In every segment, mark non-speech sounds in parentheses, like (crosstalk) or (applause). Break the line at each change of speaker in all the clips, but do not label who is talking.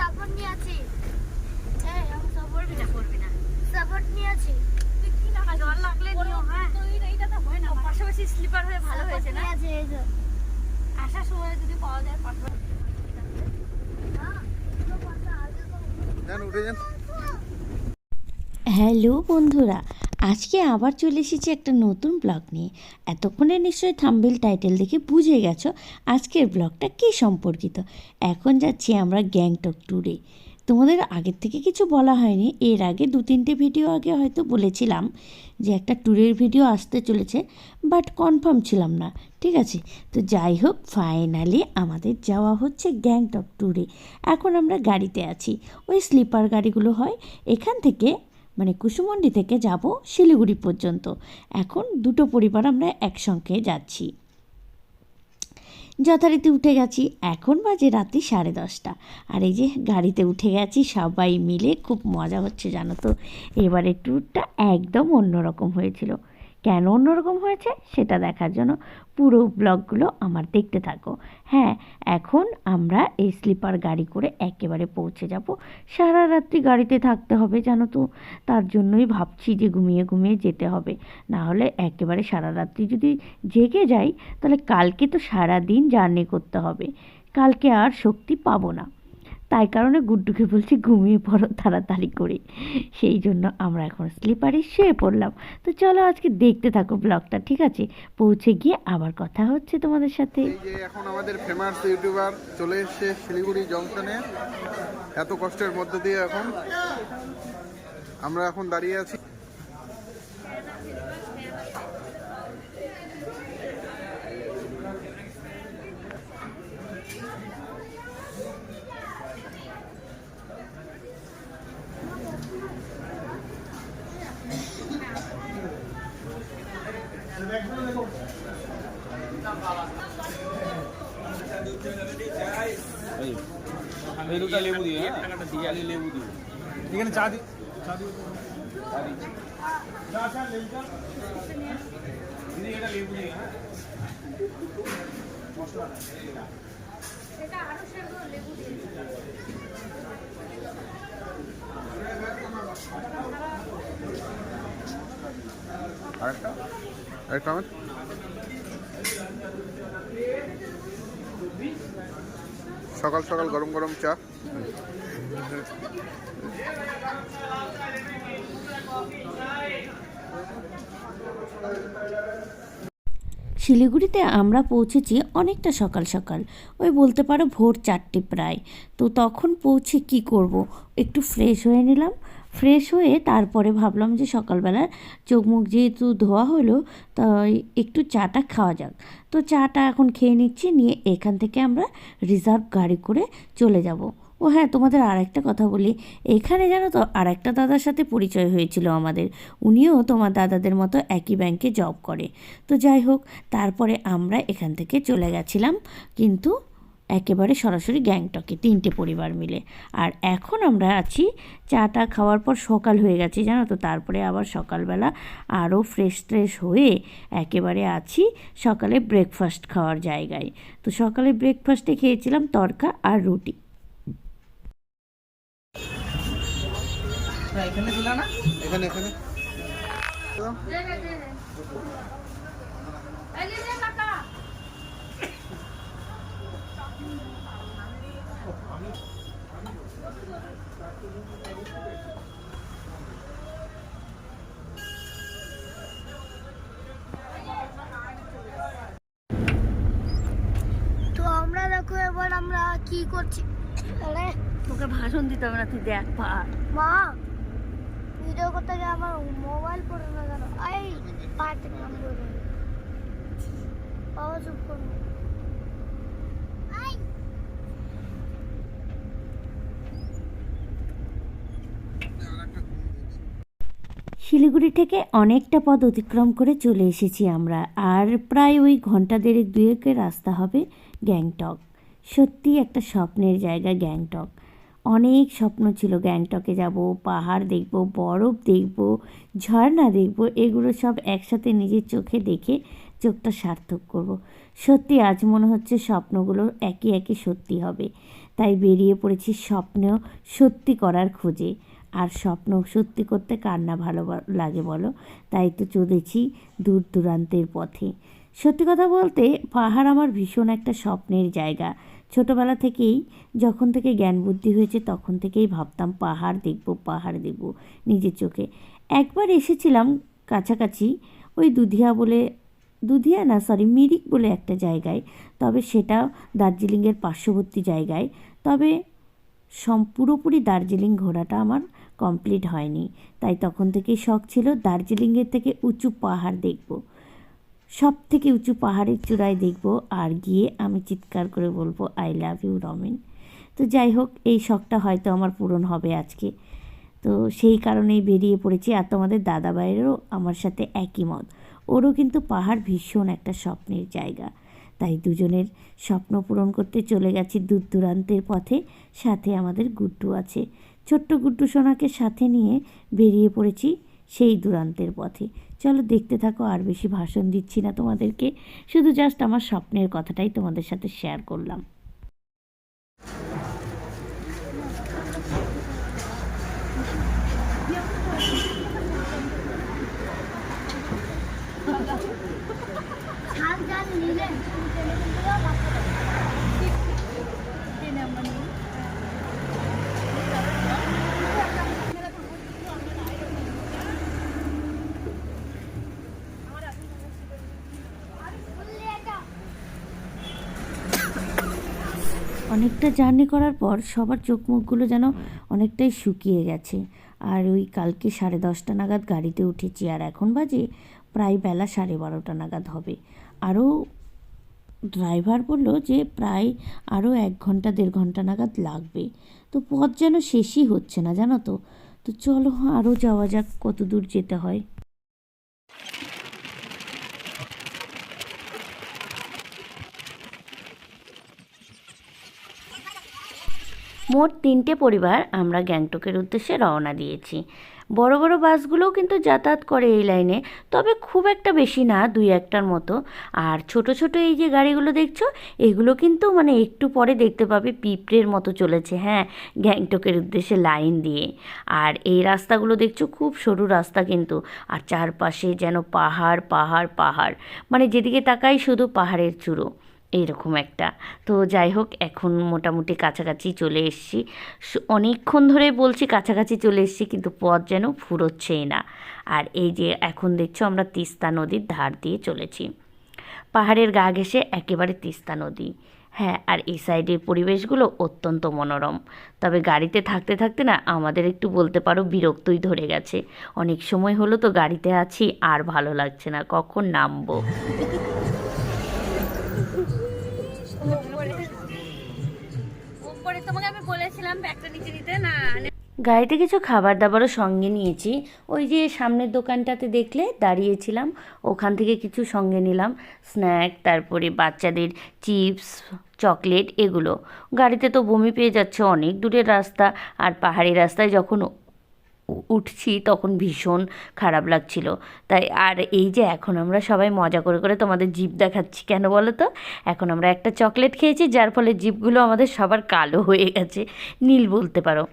Support নিয়ে আছি।
এই, আমি সব করবি না, করবি না।
সাপোর্ট নিয়ে আছি।
তুই কি না জল লাগলে নিও, হ্যাঁ? ও, পাশাপাশি স্লিপার হয়ে ভালো হয়েছে না?
আছে এই যে।
আসার সময় যদি পাওয়া যায়
যান।
হ্যালো বন্ধুরা আজকে আবার চলে এসেছি একটা নতুন ব্লগ নিয়ে। এতক্ষণে নিশ্চয়ই থাম্বেল টাইটেল দেখে বুঝে গেছো আজকের ব্লগটা কী সম্পর্কিত। এখন যাচ্ছি আমরা গ্যাংটক ট্যুরে তোমাদের আগের থেকে কিছু বলা হয়নি, এর আগে দু তিনটে ভিডিও আগে হয়তো বলেছিলাম যে একটা ট্যুরের ভিডিও আসতে চলেছে বাট কনফার্ম ছিলাম না, ঠিক আছে? তো যাই হোক ফাইনালি আমাদের যাওয়া হচ্ছে গ্যাংটক ট্যুরে এখন আমরা গাড়িতে আছি, ওই স্লিপার গাড়িগুলো হয়, এখান থেকে মানে কুসুমন্ডি থেকে যাব শিলিগুড়ি পর্যন্ত। এখন দুটো পরিবার আমরা একসঙ্গে যাচ্ছি। যথারীতি উঠে গেছি। এখন বাজে রাত্রি সাড়ে দশটা। আর এই যে গাড়িতে উঠে গেছি, সবাই মিলে খুব মজা হচ্ছে, জানো তো? এবারে ট্যুরটা একদম অন্যরকম হয়েছিল। কেন অন্যরকম হয়েছে সেটা দেখার জন্য পুরো ব্লগগুলো আমার দেখতে থাকো। হ্যাঁ এখন আমরা এই স্লিপার গাড়ি করে একেবারে পৌঁছে যাব। সারা রাত্রি গাড়িতে থাকতে হবে জানো তো। তার জন্যই ভাবছি যে ঘুমিয়ে ঘুমিয়ে যেতে হবে। না হলে একেবারে সারা রাত্রি যদি জেগে যাই, তাহলে কালকে তো সারা দিন জার্নি করতে হবে। কালকে আর শক্তি পাবো না। তাই কারণে গুড্ডুকে বলছি ঘুমিয়ে পড়ো, তাড়াতাড়ি করে। সেই জন্য আমরা এখন স্লিপারে শুয়ে পড়লাম। তো চলো আজকে দেখতে থাকো ব্লগটা ঠিক আছে? পৌঁছে গিয়ে আবার কথা হচ্ছে তোমাদের সাথে।
এখন আমাদের ফেমাস ইউটিউবার চলে এসছে শিলিগুড়ি জংশনে এত কষ্টের মধ্য দিয়ে এখন আমরা এখন দাঁড়িয়ে আছি।
মেরুটা লেবু দিয়ে হ্যাঁ দিয়ালি লেবু দিয়ে এখানে চা দি চা দিও তো। চা দিচ্ছি। চা, চা, লেবু চা। দিদি, এটা লেবু দিয়ে, হ্যাঁ? মশলা না, এটা।
আরেকটা আরেকটা আমার সকাল সকাল গরম গরম চা।
শিলিগুড়িতে আমরা পৌঁছেছি অনেকটা সকাল সকাল। ওই বলতে পারো ভোর চারটে প্রায়। তো তখন পৌঁছে কি করব? একটু ফ্রেশ হয়ে নিলাম। ফ্রেশ হয়ে তারপরে ভাবলাম যে সকালবেলা চোখ মুখ যেহেতু ধোয়া হলো, তাই একটু চাটা খাওয়া যাক। তো চাটা এখন খেয়ে নিচ্ছি, নিয়ে এখান থেকে আমরা রিজার্ভ গাড়ি করে চলে যাব। ও হ্যাঁ তোমাদের আর একটা কথা বলি। এখানে জানো তো আর একটা দাদার সাথে পরিচয় হয়েছিল আমাদের। উনিও তোমার দাদাদের মতো একই ব্যাংকে জব করে। তো যাই হোক, তারপরে আমরা এখান থেকে চলে গেছিলাম। কিন্তু একেবারে সরাসরি গ্যাংটকে তিনটে পরিবার মিলে। আর এখন আমরা আছি চাটা খাওয়ার পর সকাল হয়ে গেছে জানো তো? তারপরে আবার সকালবেলা আরও ফ্রেশ ট্রেশ হয়ে একেবারে আছি সকালে ব্রেকফাস্ট খাওয়ার জায়গায়। তো সকালে ব্রেকফাস্টে খেয়েছিলাম তরকা আর রুটি।
এখানে এখানে
তো আমরা দেখো এবার আমরা কি করছি। আরে
তোকে ভাষণ দিতে হবে না তুই দেখ পা
মা ভিডিও করতে গিয়ে আমার মোবাইল পড়ে না কেন? এই বাবা চুপ করুন
শিলিগুড়ি থেকে অনেকটা পথ অতিক্রম করে চলে এসেছি আমরা আর প্রায় ওই ঘণ্টা দেড়েক দুয়েকের রাস্তা হবে গ্যাংটক। সত্যি একটা স্বপ্নের জায়গা গ্যাংটক। অনেক স্বপ্ন ছিল গ্যাংটকে যাব, পাহাড় দেখব, বরফ দেখব, ঝর্ণা দেখব, এগুলো সব একসাথে নিজের চোখে দেখে চোখটা সার্থক করব। সত্যি আজ মনে হচ্ছে স্বপ্নগুলো একে একে সত্যি হবে। তাই বেরিয়ে পড়েছি স্বপ্নেও সত্যি করার খোঁজে। আর স্বপ্ন সত্যি করতে কার না ভালো লাগে বলো? তাই তো চলেছি দূর দূরান্তের পথে। সত্যি কথা বলতে পাহাড় আমার ভীষণ একটা স্বপ্নের জায়গা। ছোটোবেলা থেকেই যখন থেকে জ্ঞান বুদ্ধি হয়েছে, তখন থেকেই ভাবতাম, পাহাড় দেখব পাহাড় দেখব নিজের চোখে। একবার এসেছিলাম কাছাকাছি ওই দুধিয়া বলে, দুধিয়া না সরি মিরিক বলে একটা জায়গায়। তবে সেটা দার্জিলিংয়ের পার্শ্ববর্তী জায়গায়। তবে সম, পুরোপুরি দার্জিলিং ঘোরাটা আমার কমপ্লিট হয়নি। তাই তখন থেকেই শখ ছিল, দার্জিলিংয়ের থেকে উঁচু পাহাড় দেখব। সব থেকে উঁচু পাহাড়ের চূড়ায় দেখব আর গিয়ে আমি চিৎকার করে বলব আই লাভ ইউ রমেন তো যাই হোক, এই শখটা হয়তো আমার পূরণ হবে আজকে। তো সেই কারণেই বেরিয়ে পড়েছি আর তোমাদের দাদা ভাইয়েরও আমার সাথে একই মত। ওরও কিন্তু পাহাড় ভীষণ একটা স্বপ্নের জায়গা। তাই দুজনের স্বপ্ন পূরণ করতে চলে গেছি দূর দূরান্তের পথে। সাথে আমাদের গুড্ডু আছে। ছোট্ট গুড্ডু সোনাকে সাথে নিয়ে বেরিয়ে পড়েছি সেই দূরান্তের পথে। চলো দেখতে থাকো, আর বেশি ভাষণ দিচ্ছি না তোমাদেরকে। শুধু জাস্ট আমার স্বপ্নের কথাটাই তোমাদের সাথে শেয়ার করলাম। অনেকটা জার্নি করার পর সবার চোখ মুখগুলো যেন অনেকটাই শুকিয়ে গেছে। আর ওই কালকে সাড়ে দশটা নাগাদ গাড়িতে উঠেছি, আর এখন বাজে প্রায় বেলা সাড়ে বারোটা নাগাদ হবে। আরও ড্রাইভার বলল যে প্রায় আরও এক ঘণ্টা, দেড় ঘণ্টা নাগাদ লাগবে। তো পথ যেন শেষই হচ্ছে না, জানো তো? তো চলো আরও যাওয়া যাক কত দূর যেতে হয়। মোট তিনটে পরিবার আমরা গ্যাংটকের উদ্দেশ্যে রওনা দিয়েছি। বড় বড় বাসগুলোও কিন্তু যাতায়াত করে এই লাইনে, তবে খুব একটা বেশি না, দুই একটার মতো। আর ছোট ছোট এই যে গাড়িগুলো দেখছ, এগুলো কিন্তু মানে একটু পরে দেখতে পাবে, পিঁপড়ের মতো চলেছে হ্যাঁ গ্যাংটকের উদ্দেশ্যে লাইন দিয়ে। আর এই রাস্তাগুলো দেখছ, খুব সরু রাস্তা কিন্তু। আর চারপাশে যেন পাহাড় পাহাড় পাহাড়। মানে যেদিকে তাকাই শুধু পাহাড়ের চূড়ো। এইরকম একটা। তো যাই হোক, এখন মোটামুটি কাছাকাছি চলে এসেছি। অনেকক্ষণ ধরে বলছি কাছাকাছি চলে এসেছি, কিন্তু পথ যেন ফুরোচ্ছেই না। আর এই যে এখন দেখছ আমরা তিস্তা নদীর ধার দিয়ে চলেছি। পাহাড়ের গা ঘেঁষে একেবারে তিস্তা নদী। হ্যাঁ আর এই সাইডের পরিবেশগুলো অত্যন্ত মনোরম। তবে গাড়িতে থাকতে থাকতে না আমাদের একটু বলতে পারো বিরক্তই ধরে গেছে। অনেক সময় হলো তো গাড়িতে আছি, আর ভালো লাগছে না, কখন নামবো? গাড়িতে কিছু খাবার দাবারও সঙ্গে নিয়েছি। ওই যে সামনের দোকানটাতে দেখলে দাঁড়িয়েছিলাম, ওখান থেকে কিছু সঙ্গে নিলাম। স্ন্যাক, তারপরে বাচ্চাদের চিপস, চকলেট, এগুলো। গাড়িতে তো বমি পেয়ে যাচ্ছে অনেক দূরের রাস্তা, আর পাহাড়ি রাস্তায় যখন উঠছি, তখন ভীষণ খারাপ লাগছিল। তাই আর এই যে এখন আমরা সবাই মজা করে করে তোমাদের জিপ দেখাচ্ছি কেন বলো তো? এখন আমরা একটা চকলেট খেয়েছি, যার ফলে জিপগুলো আমাদের সবার কালো হয়ে গেছে, নীল বলতে পারো।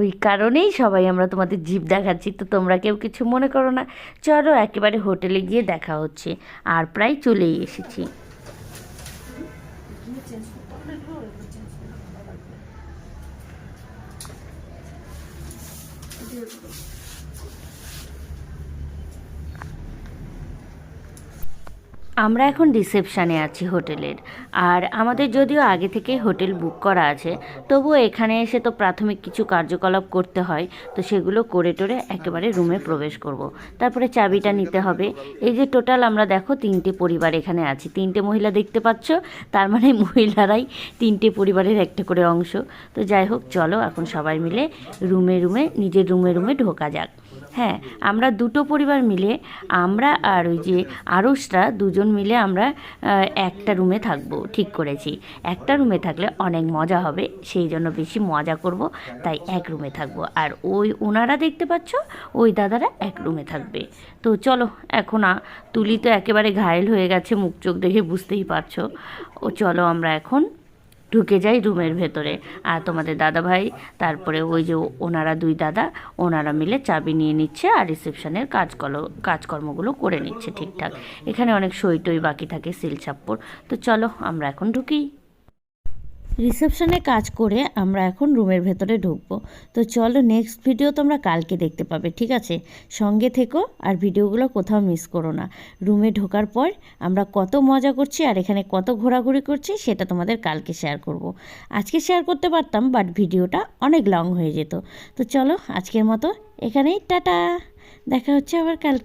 ওই কারণেই সবাই আমরা তোমাদের জিপ দেখাচ্ছি, তো তোমরা কেউ কিছু মনে করো না। চলো একেবারে হোটেলে গিয়ে দেখা হচ্ছে, আর প্রায় চলেই এসেছি। 这个。আমরা এখন রিসেপশানে আছি হোটেলের। আর আমাদের যদিও আগে থেকে হোটেল বুক করা আছে, তবুও এখানে এসে তো প্রাথমিক কিছু কার্যকলাপ করতে হয়, তো সেগুলো করে টোরে একেবারে রুমে প্রবেশ করব। তারপরে চাবিটা নিতে হবে। এই যে টোটাল আমরা দেখো তিনটে পরিবার এখানে আছি। তিনটে মহিলা দেখতে পাচ্ছ, তার মানে (laughs) মহিলারাই তিনটে পরিবারের একটা করে অংশ। তো যাই হোক, চলো এখন সবাই মিলে রুমে রুমে, নিজের রুমে রুমে ঢোকা যাক। হ্যাঁ আমরা দুটো পরিবার মিলে, আমরা আর ওই যে আরসরা দুজন মিলে আমরা একটা রুমে থাকব, ঠিক করেছি। একটা রুমে থাকলে অনেক মজা হবে, সেই জন্য বেশি মজা করব, তাই এক রুমে থাকব। আর ওই ওনারা দেখতে পাচ্ছ, ওই দাদারা এক রুমে থাকবে। তো চলো, এখন তুলি তো একেবারে ঘায়েল হয়ে গেছে, মুখ চোখ দেখে বুঝতেই পারছ। ও চলো আমরা এখন ঢুকে যাই রুমের ভেতরে। আর তোমাদের দাদা ভাই তারপরে ওই যে ওনারা দুই দাদা, ওনারা মিলে চাবি নিয়ে নিচ্ছে আর রিসেপশনের কাজকর্ম কাজকর্মগুলো করে নিচ্ছে ঠিকঠাক। এখানে অনেক সই টই বাকি থাকে সিল ছাপ্পর তো চলো, আমরা এখন ঢুকি। রিসেপশনে কাজ করে আমরা এখন রুমের ভেতরে ঢুকবো। তো চলো নেক্সট ভিডিও তোমরা কালকে দেখতে পাবে, ঠিক আছে? সঙ্গে থেকো আর ভিডিওগুলো কোথাও মিস করো না। রুমে ঢোকার পর আমরা কত মজা করছি আর এখানে কত ঘোরাঘুরি করছি সেটা তোমাদের কালকে শেয়ার করব। আজকে শেয়ার করতে পারতাম বাট ভিডিওটা অনেক লং হয়ে যেত। তো চলো আজকের মতো এখানেই, টাটা! দেখা হচ্ছে আবার কাল